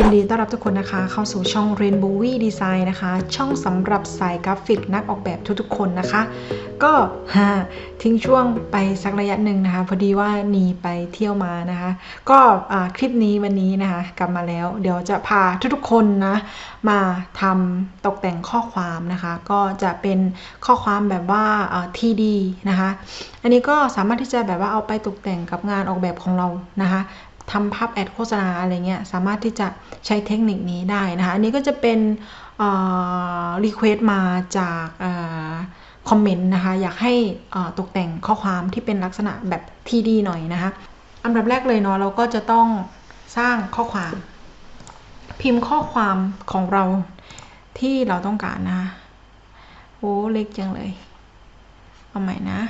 ยินดีต้อนรับทุกคนนะคะ เข้าสู่ช่อง Rainbow Design นะคะ ช่องสำหรับสายกราฟิกนักออกแบบทุกๆ คนนะคะ ก็ทิ้งช่วงไปสักระยะหนึ่งนะคะ พอดีว่าหนีไปเที่ยวมานะคะ ก็คลิปนี้วันนี้นะคะ กลับมาแล้ว เดี๋ยวจะพาทุกๆคนนะ มาทำตกแต่งข้อความนะคะ ก็จะเป็นข้อความแบบว่าอ่า TD นะคะ อันนี้ก็สามารถที่จะแบบว่าเอาไปตกแต่งกับงานออกแบบของเรานะคะ ทำภาพแอดโฆษณาอะไรเงี้ยสามารถที่จะใช้เทคนิคนี้ได้นะคะ อันนี้ก็จะเป็นรีเควสต์มาจากคอมเมนต์นะคะ อยากให้ตกแต่งข้อความที่เป็นลักษณะแบบที่ดีหน่อยนะคะอันดับแรกเลยเนาะเราก็จะต้องสร้างข้อความ พิมพ์ข้อความของเราที่เราต้องการนะคะโอ้เล็กจังเลย เอาใหม่นะ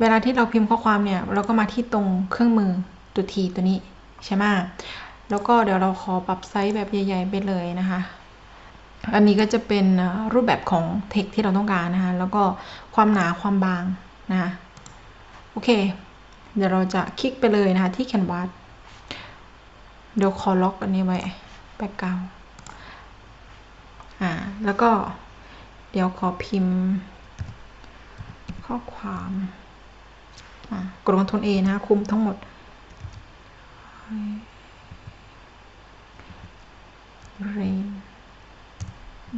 เวลาที่เราพิมพ์ข้อความเนี่ย เราก็มาที่ตรงเครื่องมือตัวทีตัวนี้ใช่ไหมแล้วก็เดี๋ยวเราขอปรับไซส์แบบใหญ่ ๆ ไปเลยนะคะ อันนี้ก็จะเป็นรูปแบบของเทคที่เราต้องการนะคะ แล้วก็ความหนาความบางนะคะโอเค เดี๋ยวเราจะคลิกไปเลยนะคะที่แคนวาสเดี๋ยวขอล็อกอันนี้ไว้แบ็กกราวอ่า แล้วก็เดี๋ยวขอพิมพ์ข้อความ กดคอนโทรล A นะคุมทั้งหมด rain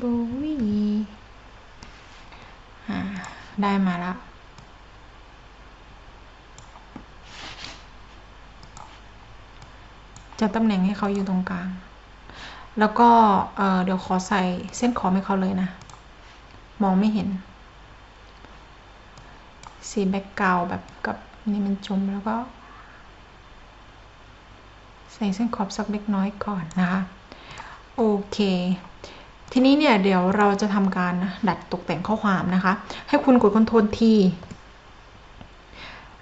bowie ได้มาแล้วจะตำแหน่งให้เขาอยู่ตรงกลาง แล้วก็เดี๋ยวขอใส่เส้นขอบให้เขาเลยนะ มองไม่เห็น สีแบ็กกาแบบกับนี่มันจมแล้วก็ ใส่เส้นขอบสักเล็กน้อยก่อนนะคะ โอเค ทีนี้เนี่ยเดี๋ยวเราจะทำการดัดตกแต่งข้อความนะคะ ให้คุณกดคอนโทรลที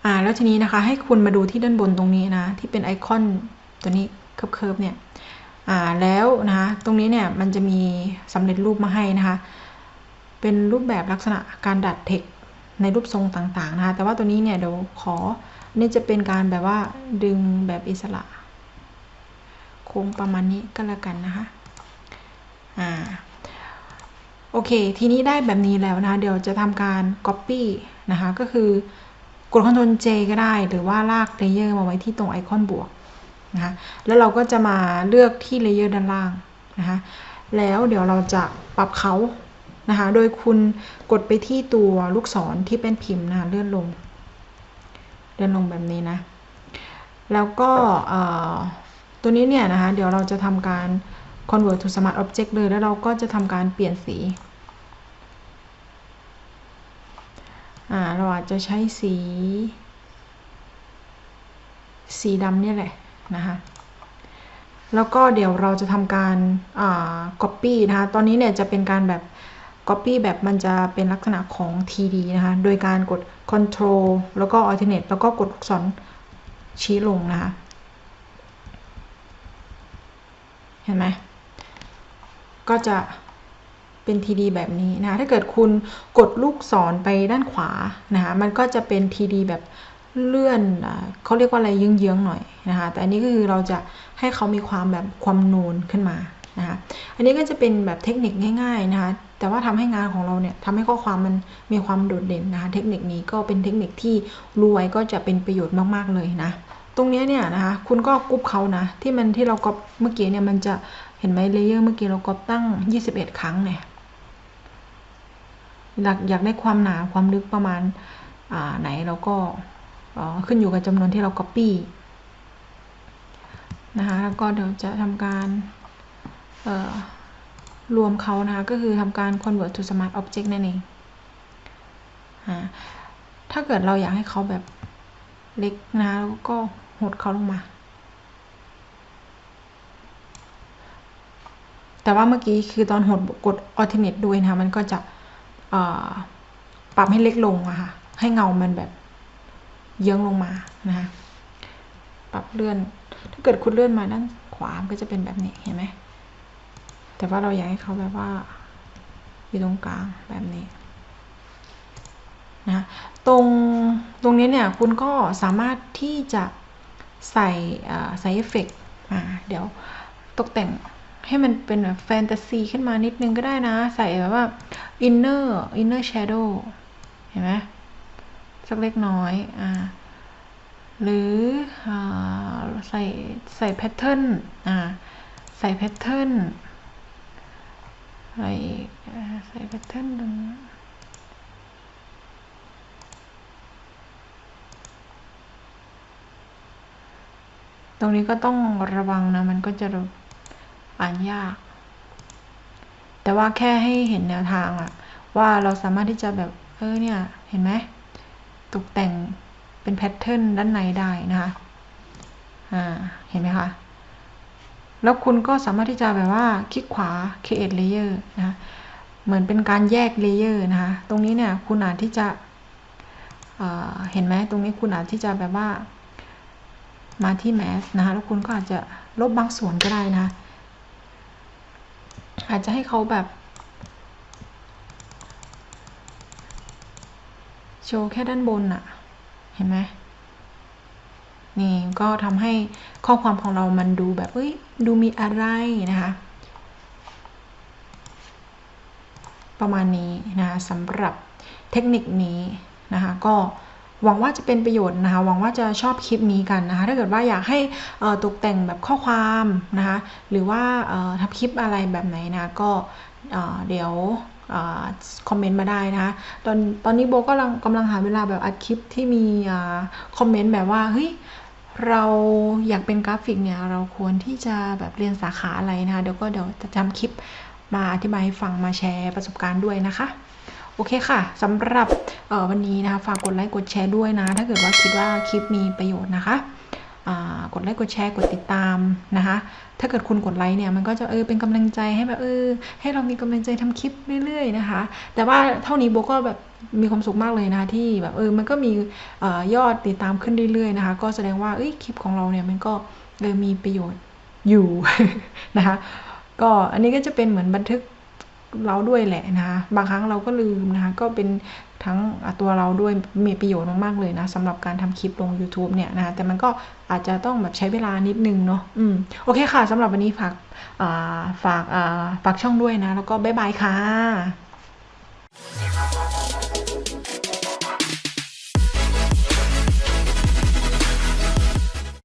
อ่าแล้วทีนี้นะคะให้คุณมาดูที่ด้านบนตรงนี้นะ ที่เป็นไอคอนตัวนี้เคิร์ฟเนี่ยอ่าแล้วนะคะตรงนี้เนี่ยมันจะมีสำเร็จรูปมาให้นะคะ เป็นรูปแบบลักษณะการดัดเทค ในรูปทรงต่างๆนะคะ แต่ว่าตัวนี้เนี่ยเดี๋ยวขอนี่จะเป็นการแบบว่าดึงแบบอิสระ โค้งประมาณนี้ก็แล้วกันนะคะ อ่า โอเค ทีนี้ได้แบบนี้แล้วนะคะ เดี๋ยวจะทำการ Copy นะคะ ก็คือกด Ctrl J ก็ได้ หรือว่าลากเลเยอร์มาไว้ที่ตรงไอคอนบวกนะคะ แล้วเราก็จะมาเลือกที่เลเยอร์ด้านล่างนะคะ แล้วเดี๋ยวเราจะปรับเขา นะคะ โดยคุณกดไปที่ตัวลูกศรที่เป็นพิมพ์นะคะเลื่อนลง เลื่อนลงแบบนี้นะ แล้วก็ตัวนี้เนี่ยนะคะ เดี๋ยวเราจะทำการ convert to smart object เลย แล้วเราก็จะทำการเปลี่ยนสีเราอาจจะใช้สี สีดำนี่แหละนะคะ แล้วก็เดี๋ยวเราจะทำการ copy นะคะ ตอนนี้เนี่ยจะเป็นการแบบ Copy แบบมันจะเป็นลักษณะของ TD นะคะ โดยการกด Control แล้วก็ Alternate แล้วก็กดลูกศรชี้ลงนะคะ เห็นไหม ก็จะเป็น TD แบบนี้นะะถ้าเกิดคุณกดลูกศรไปด้านขวานะคะ มันก็จะเป็น TD แบบเลื่อนเขาเรียกว่าอะไรเยื้องๆหน่อยนะคะ แต่อันนี้ก็คือเราจะให้เขามีความแบบความนูนขึ้นมา นะคะอันนี้ก็จะเป็นแบบเทคนิคง่ายๆนะคะแต่ว่าทำให้งานของเราเนี่ยทำให้ข้อความมันมีความโดดเด่นนะคะเทคนิคนี้ก็เป็นเทคนิคที่รว้ก็จะเป็นประโยชน์มากๆเลยนะตรงนี้เนี่ยนะคะคุณก็กรุ๊ปเขานะที่มันที่เราก๊อปเมื่อกี้เนี่ยมันจะเห็นไหมเลเยอร์เมื่อกี้เราก๊อปตั้ง 21 ครั้งเนี่ยอยากอยากได้ความหนาความลึกประมาณอ่าไหนเราก็ขึ้นอยู่กับจำนวนที่เราก๊อปปี้นะคะแล้วก็เดี๋ยวจะทำการ รวมเขานะคะ ก็คือทำการ convert to smart object นั่นเองถ้าเกิดเราอยากให้เขาแบบเล็กนะแล้วก็หดเขาลงมา แต่ว่าเมื่อกี้คือตอนหดกด alternate ด้วยนะคะ มันก็จะปรับให้เล็กลงอะค่ะ ให้เงามันแบบเยื้องลงมานะคะ ปรับเลื่อน ถ้าเกิดคุณเลื่อนมาด้านขวา มันก็จะเป็นแบบนี้ เห็นไหม แต่ว่าเราอยากให้เขาแบบว่า อยู่ตรงกลางแบบนี้นะตรงตรงนี้เนี่ยคุณก็สามารถที่จะใส่ใส่เอฟเฟกอ่าเดี๋ยวตกแต่งให้มันเป็นแบบแฟนตาซีขึ้นมานิดนึงก็ได้นะ ใส่แบบว่า inner inner shadow เห็นไหมสักเล็กน้อยอ่าหรืออใส่ใส่แพทเทิร์นอ่าใส่แพทเทิร์น ใส่อ่าใส่แพทเทิร์นตรงนี้ตรงนี้ก็ต้องระวังนะ มันก็จะอ่านยาก แต่ว่าแค่ให้เห็นแนวทางอะว่าเราสามารถที่จะแบบ เออเนี่ย เห็นไหม ตกแต่งเป็นแพทเทิร์นด้านในได้นะคะ อ่า เห็นไหมคะ แล้วคุณก็สามารถที่จะแบบว่าคลิกขวา create layer นะเหมือนเป็นการแยกเลเยอร์นะคะ ตรงนี้เนี่ยคุณอาจที่จะเเห็นไหมตรงนี้คุณอาจที่จะแบบว่า มาที่แมสนะคะ แล้วคุณก็อาจจะลบบางส่วนก็ได้นะ อาจจะให้เขาแบบ โชว์แค่ด้านบนอะเห็นไหม นี่ก็ทำให้ข้อความของเรามันดูแบบเอ้ยดูมีอะไรนะคะ ประมาณนี้นะคะสำหรับเทคนิคนี้นะคะก็หวังว่าจะเป็นประโยชน์นะคะหวังว่าจะชอบคลิปนี้กันนะคะถ้าเกิดว่าอยากให้ตกแต่งแบบข้อความนะคะหรือว่าทำคลิปอะไรแบบไหนนะก็เดี๋ยวคอมเมนต์มาได้นะคะตอนตอนนี้โบก็กำลังกำลังหาเวลาแบบอัดคลิปที่มีคอมเมนต์แบบว่าเฮ้ย เราอยากเป็นกราฟิกเนี่ยเราควรที่จะแบบเรียนสาขาอะไรนะคะ เดี๋ยวก็เดี๋ยวจะทำคลิปมาอธิบายให้ฟังมาแชร์ประสบการณ์ด้วยนะคะ โอเคค่ะสำหรับวันนี้นะคะ ฝากกดไลค์กดแชร์ด้วยนะ ถ้าเกิดว่าคิดว่าคลิปมีประโยชน์นะคะ กดไลค์กดแชร์กดติดตามนะคะ ถ้าเกิดคุณกดไลค์เนี่ยมันก็จะเออเป็นกำลังใจให้แบบเออให้เรามีกำลังใจทำคลิปเรื่อยๆนะคะ แต่ว่าเท่านี้โบก็แบบมีความสุขมากเลยนะที่แบบเออมันก็มียอดติดตามขึ้นเรื่อยๆนะคะ ก็แสดงว่าเอ้ยคลิปของเราเนี่ยมันก็เออมีประโยชน์อยู่นะคะ ก็อันนี้ก็จะเป็นเหมือนบันทึก เราด้วยแหละนะคะบางครั้งเราก็ลืมนะคะก็เป็นทั้งตัวเราด้วยมีประโยชน์มากๆเลยนะสำหรับการทำคลิปลง YouTube เนี่ยนะคะแต่มันก็อาจจะต้องแบบใช้เวลานิดนึงเนาะอืมโอเคค่ะสำหรับวันนี้ฝากฝากฝากช่องด้วยนะ แล้วก็บ๊ายบายค่ะ